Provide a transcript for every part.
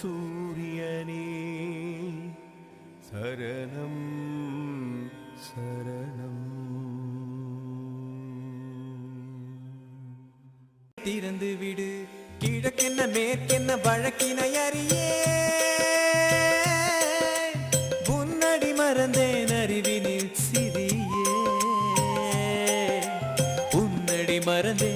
சூரியனே. சரணம் சரணம். திறந்து விடு கிழக்கென்ன மேற்கென்ன வழக்கினை அறியே. உன்னடி மறந்தேன் அறிவினில் சிறியே உன்னடி மறந்தேன்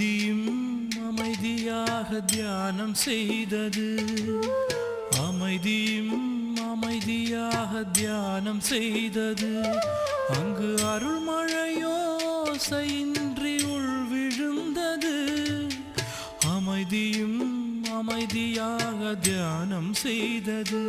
அமைதியும் அமைதியாக தியானம் செய்தது. அமைதியும் அமைதியாக தியானம் செய்தது. அங்கு அருள்மழையோ சைன்றி உள் அமைதியும் அமைதியாக தியானம் செய்தது.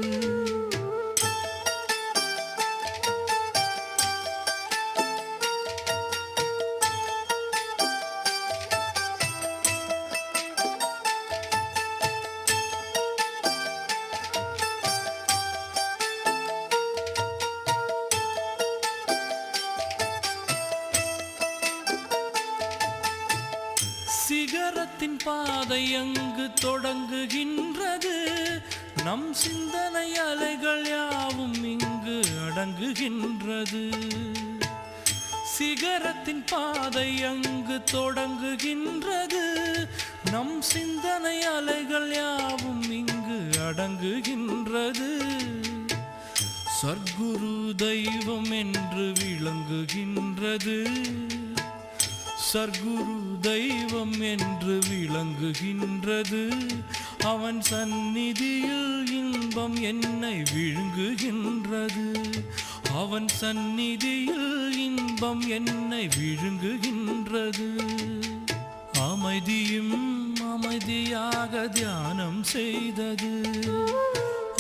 சிகரத்தின் பாதை அங்கு தொடங்குகின்றது? நம் சிந்தனை அலைகள் யாவும் இங்கு அடங்குகின்றது. சிகரத்தின் பாதை அங்கு தொடங்குகின்றது? நம் சிந்தனை அலைகள் யாவும் இங்கு அடங்குகின்றது. சர்க்குரு தெய்வம் என்று விளங்குகின்றது. சர்க்குரு தெய்வம் என்று விளங்குகின்றது. அவன் சந்நிதியில் இன்பம் என்னை விழுங்குகின்றது. அவன் சந்நிதியில் இன்பம் என்னை விழுங்குகின்றது. அமைதியும் அமைதியாக தியானம் செய்தது.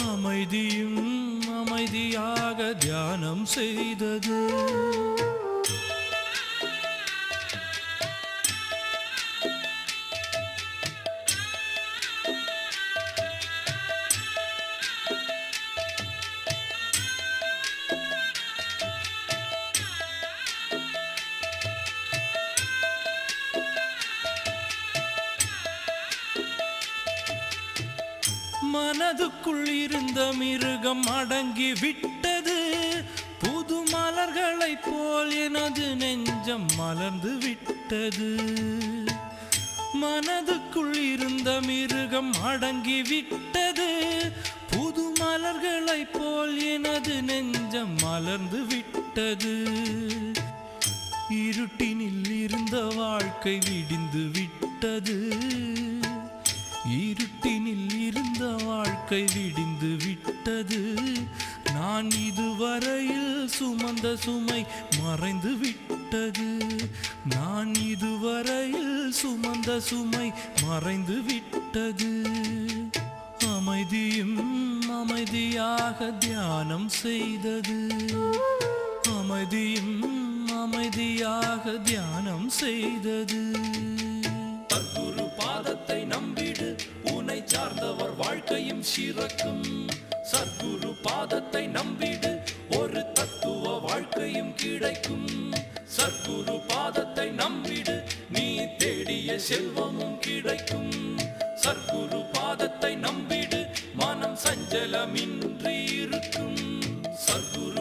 அமைதியும் அமைதியாக தியானம் செய்தது. உலகம் அடங்கி விட்டது. புது மலர்களைப் போல் எனது நெஞ்சம் மலர்ந்து விட்டது. மனதுக்குள் இருந்த மிருகம் அடங்கி விட்டது. புது மலர்களைப் போல் எனது நெஞ்சம் மலர்ந்து விட்டது. இருட்டினில் இருந்த வாழ்க்கை விடிந்து விட்டது. இருட்டினில் இருந்த வாழ்க்கை விடிந்து விட்டது. நான் இதுவரையில் சுமந்த சுமை மறைந்து விட்டது. நான் இதுவரையில் சுமந்த சுமை மறைந்து விட்டது. அமைதியும் அமைதியாக தியானம் செய்தது. அமைதியும் அமைதியாக தியானம் செய்தது. சத்குரு பாதத்தை நம்பிடு. சார்ந்தவர் வாழ்க்கையும் சிறக்கும். சத்குரு பாதத்தை நம்பிடு ஒரு தத்துவ வாழ்க்கையும் கிடைக்கும். சத்குரு பாதத்தை நம்பிடு நீ தேடிய செல்வமும் கிடைக்கும். சத்குரு பாதத்தை நம்பிடு மனம் சஞ்சலமின்றி இருக்கும். சத்குரு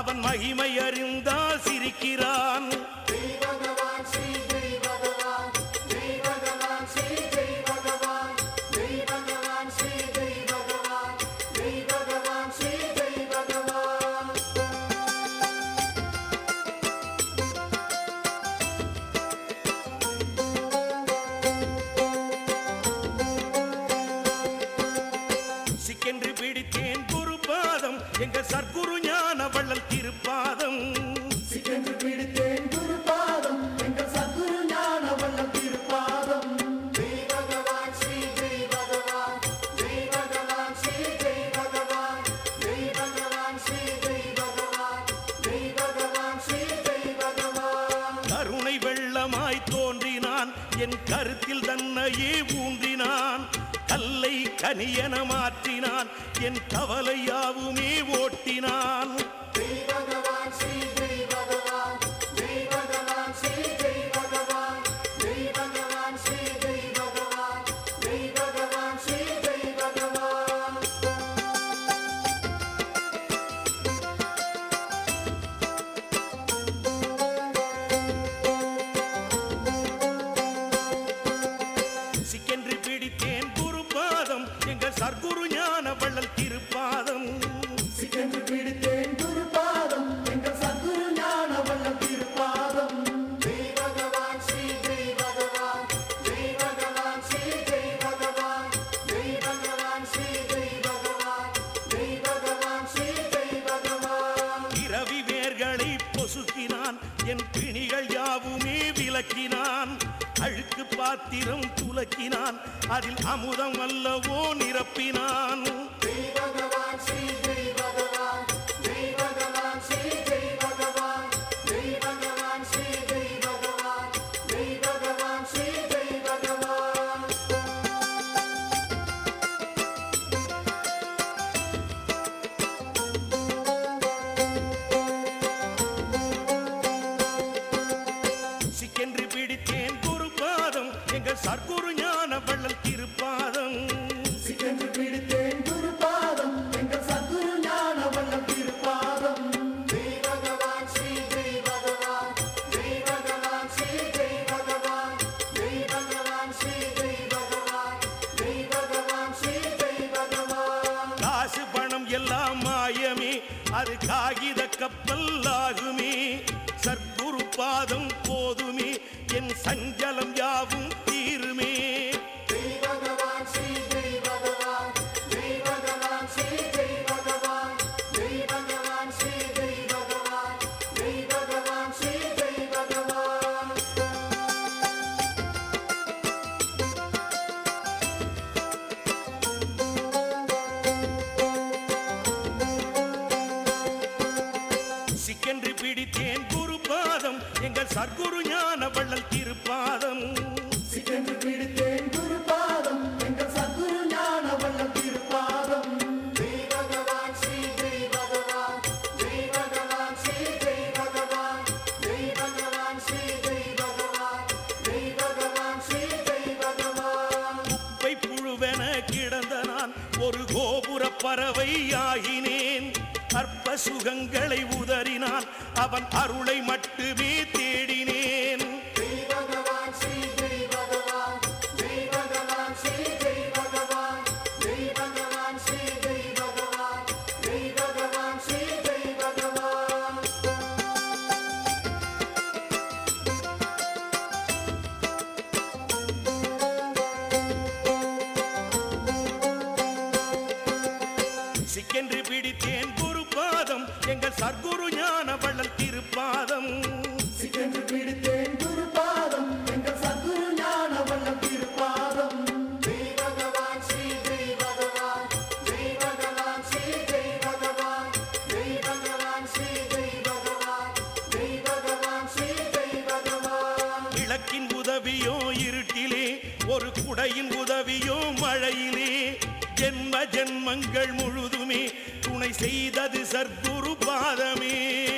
அவன் மகிமை அறிந்தால் சிரிக்கிறான். சிக்கென்று பிடித்தேன் குரு பாதம். எங்க சர்க்குரு திருப்பாதம். சிக்கென்று பிடித்தேன் குருபாதம். எங்கள் சத்குரு ஞான வல்ல திருப்பாதம். ஜெய் பகவான் ஸ்ரீ ஜெய் பகவான் ஜெய் பகவான் ஸ்ரீ ஜெய் பகவான் ஜெய் பகவான் ஸ்ரீ ஜெய் பகவான் ஜெய் பகவான் ஸ்ரீ ஜெய் பகவான் கருணை வெள்ளமாய் தோன்றினான். என் கருத்தில் தன்னையே ஊன்றினான். கல்லை கனியன மாற்றினான். என் கவலையாவுமே ஓடி பாதமே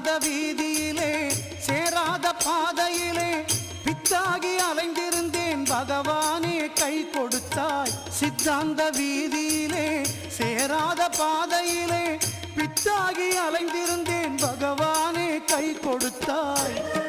அந்த வீதியிலே சேராத பாதையிலே பித்தாகி அலைந்திருந்தேன். பகவானே கை கொடுத்தாய். சித்தாந்த வீதியிலே சேராத பாதையிலே பித்தாகி அலைந்திருந்தேன். பகவானே கை கொடுத்தாய்.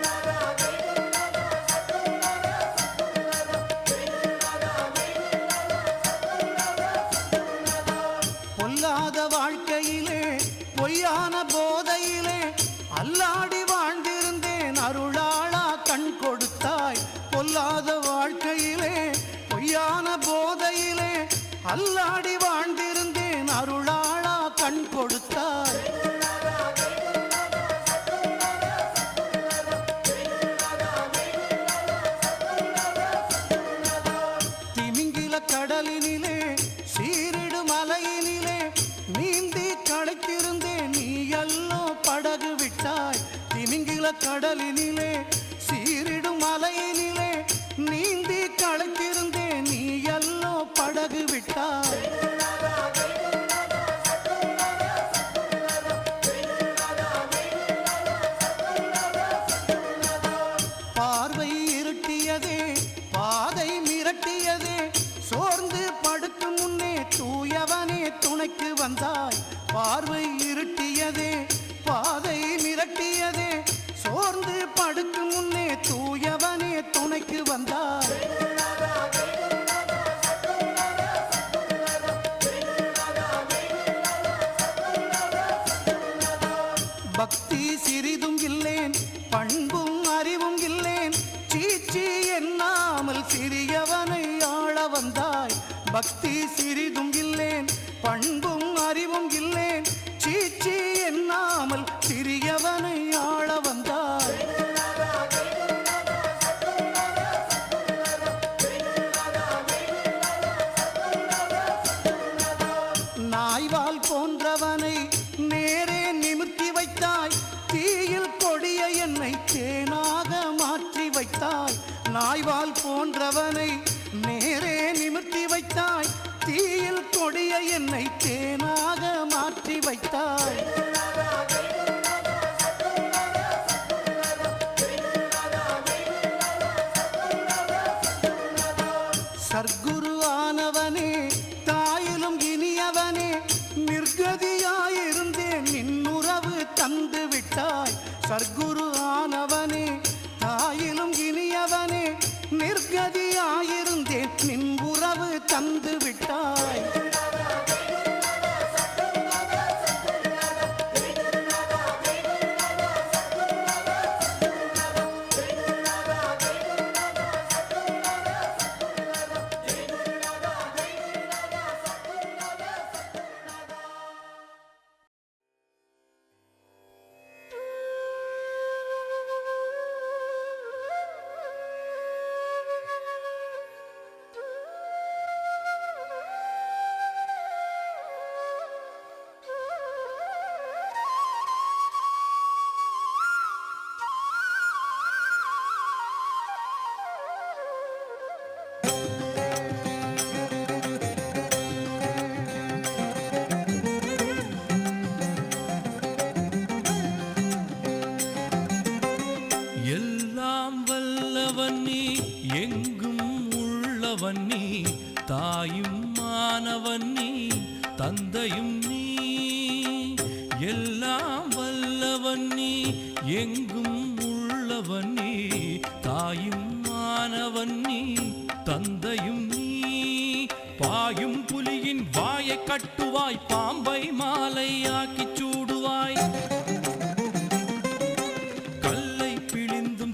பக்தி சிறி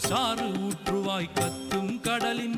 சாறு ஊற்றுவாய் கத்தும் கடலின்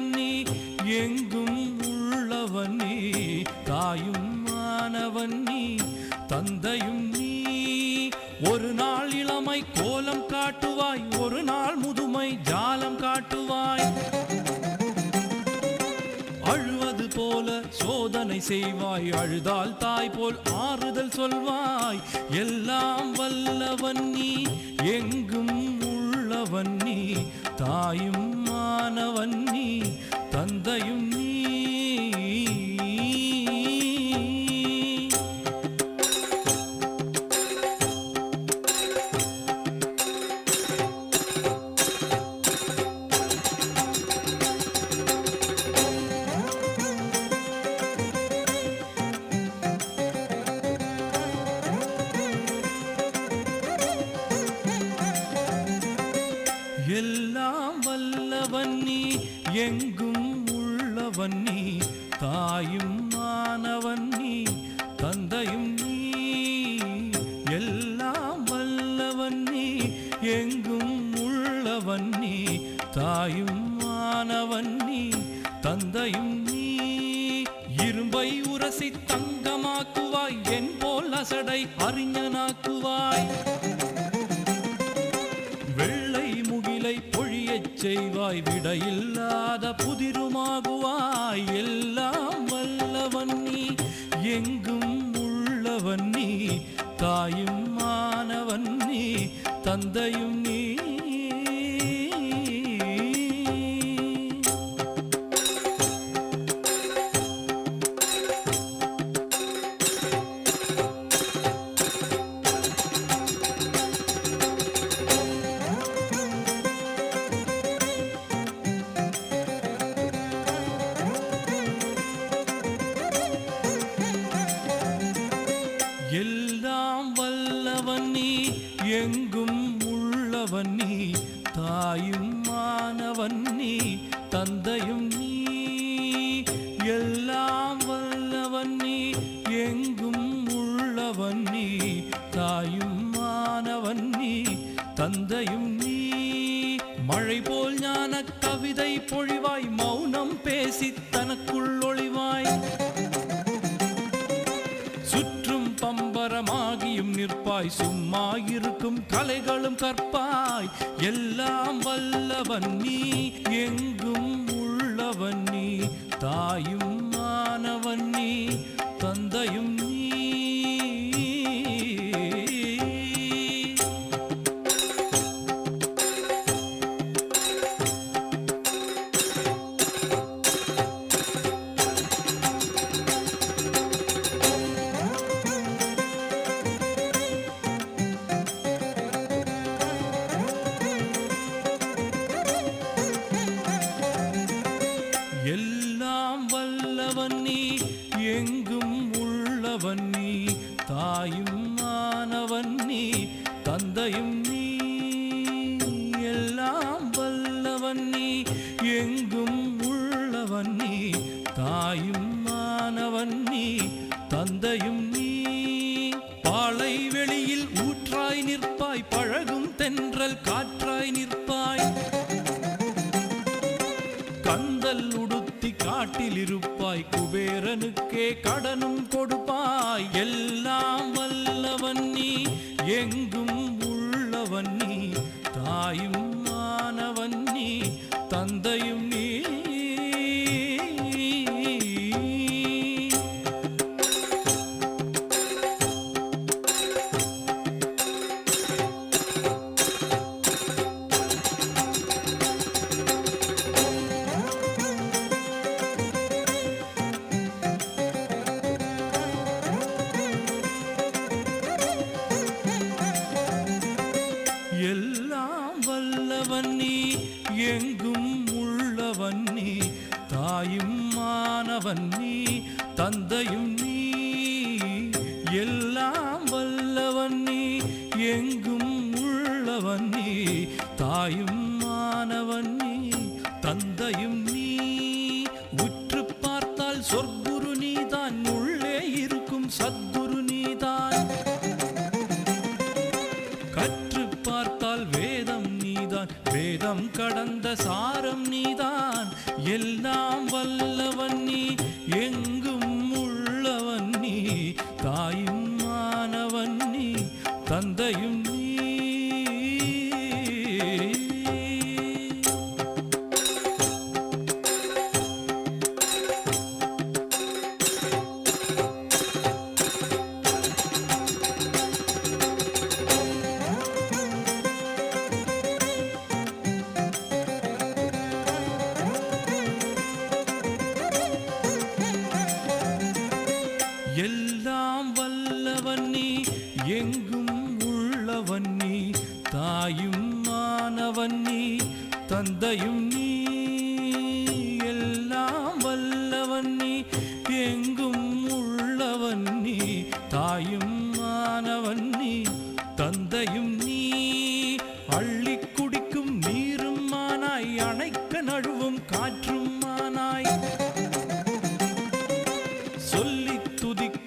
இறைவன் நீ எங்கும் உள்ளவன் நீ தாயும் மாணவன் நீ தந்தையும் நீ. ஒரு நாள் இளமை கோலம் காட்டுவாய் ஒரு நாள் முதுமை ஜாலம் காட்டுவாய். அழுவது போல சோதனை செய்வாய் அழுதால் தாய் போல் ஆறுதல் சொல்வாய். எல்லாம் வல்லவன் நீ எங்கும் உள்ளவன் நீ தாயும் மாணவன் கதையும் தாயும் நிற்பாய் சும்மா இருக்கும் கலைகளும் கற்பாய். எல்லாம் வல்லவன் நீ எங்கும் உள்ளவன் நீ தாயும் மாணவன் நீ தந்தையும்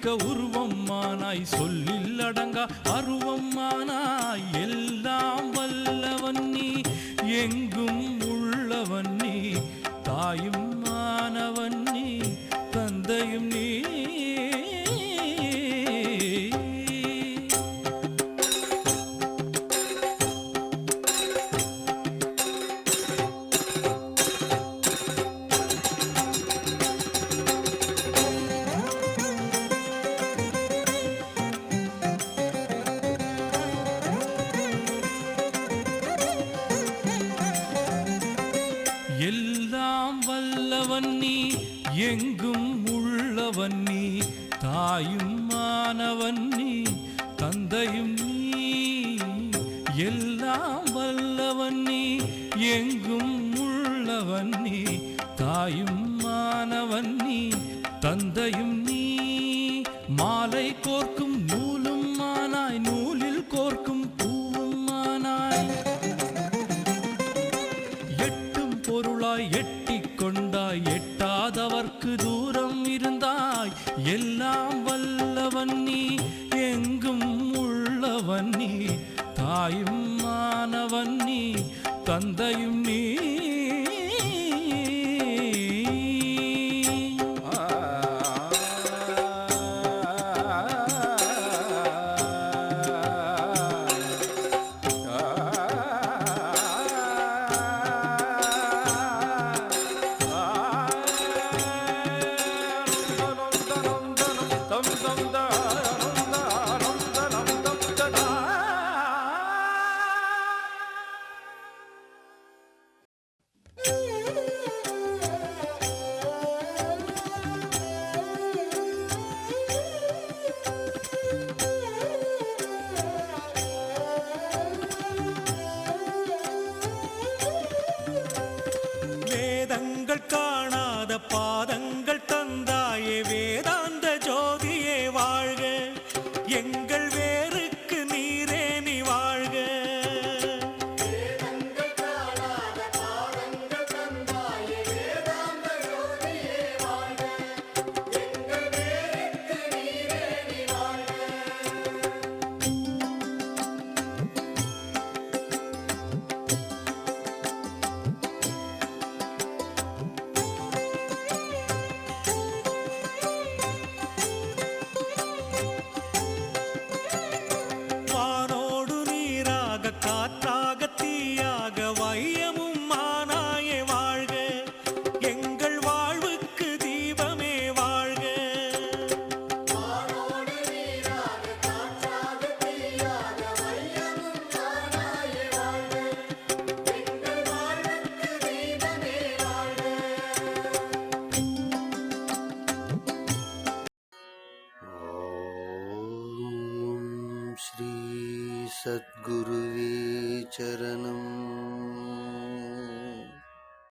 மிக்க உருவம்மானாய் சொல்லில் அடங்கா அருவம்மானாய் எல்லாம் வல்லவன் நீ எங்கும் உள்ளவன் நீ தாயும் எல்லாம் வல்லவன் நீ எங்கும் உள்ளவன் நீ தாயும் மாணவன் நீ தந்தையும் நீ மாலை கோர்க்கும் தாயும் மாணவன் நீ தந்தையும்